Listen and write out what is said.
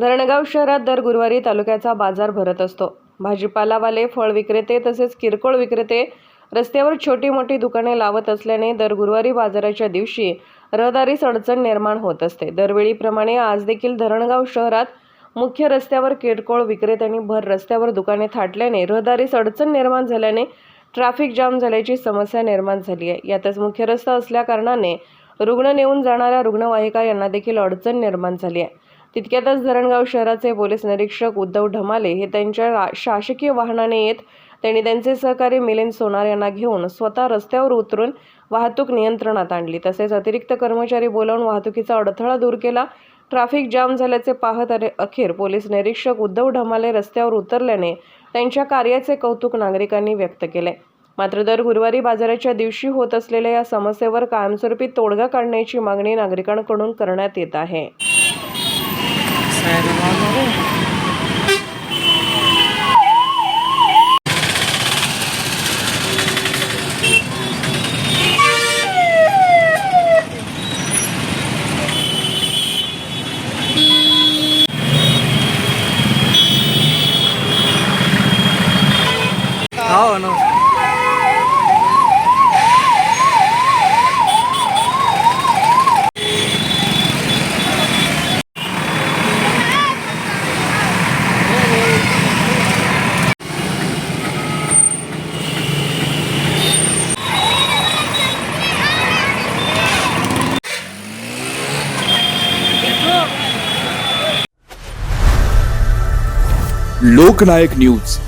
धरणगाव शहरात दर गुरुवारी तालुक्याचा बाजार भरत असतो. भाजीपालावाले फळ विक्रेते तसेच किरकोळ विक्रेते रस्त्यावर छोटी मोठी दुकाने लावत असल्याने दर गुरुवारी बाजाराच्या दिवशी रहदारीस अडचण निर्माण होत असते. दरवेळीप्रमाणे आज देखील धरणगाव शहरात मुख्य रस्त्यावर किरकोळ विक्रेत्यांनी भर रस्त्यावर दुकाने थाटल्याने रहदारीस अडचण निर्माण झाल्याने ट्रॅफिक जाम झाल्याची समस्या निर्माण झाली आहे. यातच मुख्य रस्ता असल्याकारणाने रुग्ण नेऊन जाणाऱ्या रुग्णवाहिका यांना देखील अडचण निर्माण झाली आहे. तितक्यातच धरणगाव शहराचे पोलीस निरीक्षक उद्धव ढमाले हे त्यांच्या रा- शासकीय वाहनाने येत त्यांनी त्यांचे सहकारी मिलिंद सोनार यांना घेऊन स्वतः रस्त्यावर उतरून वाहतूक नियंत्रणात आणली. तसेच अतिरिक्त कर्मचारी बोलावून वाहतुकीचा अडथळा दूर केला. ट्रॅफिक जाम झाल्याचे पाहत अरे- अखेर पोलीस निरीक्षक उद्धव ढमाले रस्त्यावर उतरल्याने त्यांच्या कार्याचे कौतुक नागरिकांनी व्यक्त केले. मात्र दर गुरुवारी बाजाराच्या दिवशी होत असलेल्या या समस्येवर कायमस्वरूपी तोडगा काढण्याची मागणी नागरिकांकडून करण्यात येत आहे. हो नमस्कार लोकनायक न्यूज.